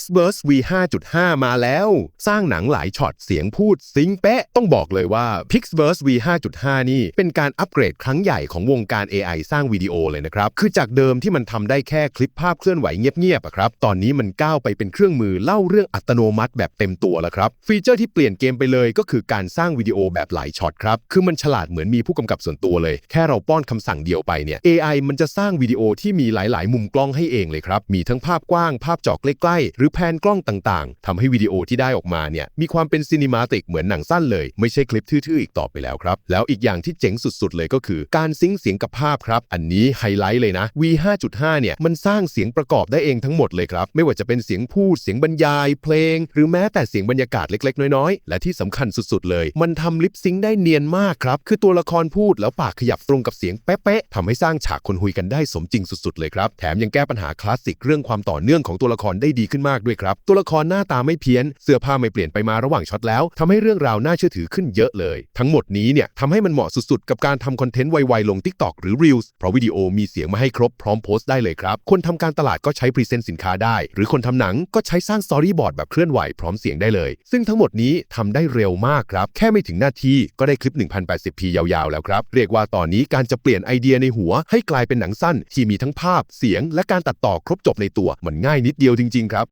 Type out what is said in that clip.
Pixburst V 5.5 มาแล้ว สร้างหนังหลายช็อตเสียงพูดซิงเป๊ะ ต้องบอกเลยว่า Pixburst V 5.5 นี่เป็นการอัปเกรดครั้งใหญ่ของวงการ AI สร้างวิดีโอเลยนะครับ คือจากเดิมที่มันทำได้แค่คลิปภาพเคลื่อนไหวเงียบๆอะครับ ตอนนี้มันก้าวไปเป็นเครื่องมือเล่าเรื่องอัตโนมัติแบบเต็มตัวแล้วครับ ฟีเจอร์ที่เปลี่ยนเกมไปเลยก็คือการสร้างวิดีโอแบบหลายช็อตครับ คือมันฉลาดเหมือนมีผู้กำกับส่วนตัวเลย แค่เราป้อนคำสั่งเดียวไปเนี่ย AI มันจะสร้างวิดีโอที่มีหลาย ๆ มุมกล้องให้เองเลยครับ มีทั้งภาพกว้าง ภาพจาะใกล้ๆหรือแพนกล้องต่างๆทำให้วิดีโอที่ได้ออกมาเนี่ยมีความเป็นซีนิมาติกเหมือนหนังสั้นเลย ไม่ใช่คลิปทื่อๆอีกต่อไปแล้วครับ แล้วอีกอย่างที่เจ๋งสุดๆ เลยก็คือ การซิงเสียงกับภาพครับ อันนี้ไฮไลท์เลยนะ V 5.5เนี่ยมันสร้างเสียงประกอบได้เองทั้งหมดเลยครับ ไม่ว่าจะเป็นเสียงพูดเสียงบรรยาย เพลง หรือแม้แต่เสียงบรรยากาศเล็ก ๆ น้อยๆ และที่สำคัญสุดๆ เลย มันทำลิปซิงได้เนียนมากครับคือตัวละครพูดแล้วปากขยับตรงกับเสียงเป๊ะๆทำให้สร้างฉากคนคุยกันได้สมจริงสุดๆ เลยครับแถมยังแก้ปัญหาคลาสสิกเรื่องความต่อเนื่องของตัวละครได้ดีขึ้นมากด้วยครับ ตัวละครหน้าตาไม่เพี้ยน เสื้อผ้าไม่เปลี่ยนไปมาระหว่างช็อตแล้วทำให้เรื่องราวน่าเชื่อถือขึ้นเยอะเลย ทั้งหมดนี้เนี่ยทำให้มันเหมาะสุดๆ กับการทำคอนเทนต์ไวๆลง TikTok หรือ Reels เพราะวิดีโอมีเสียงมาให้ครบพร้อมโพสต์ได้เลยครับ คนทำการตลาดก็ใช้พรีเซนต์สินค้าได้ หรือคนทำหนังก็ใช้สร้างสตอรี่บอร์ดแบบเคลื่อนไหวพร้อมเสียงได้เลย ซึ่งทั้งหมดนี้ทำได้เร็วมากครับ แค่ไม่ถึงนาทีก็ได้คลิป 1080p ยาวๆ แล้วครับ เรียกว่าตอนนี้การจะเปลี่ยนไอเดียในหัว ให้กลายเป็นหนังสั้นที่มีทั้งภาพ เสียง และการตัดต่อครบจบในตัว มันง่ายนิดเดียวจริงๆครับ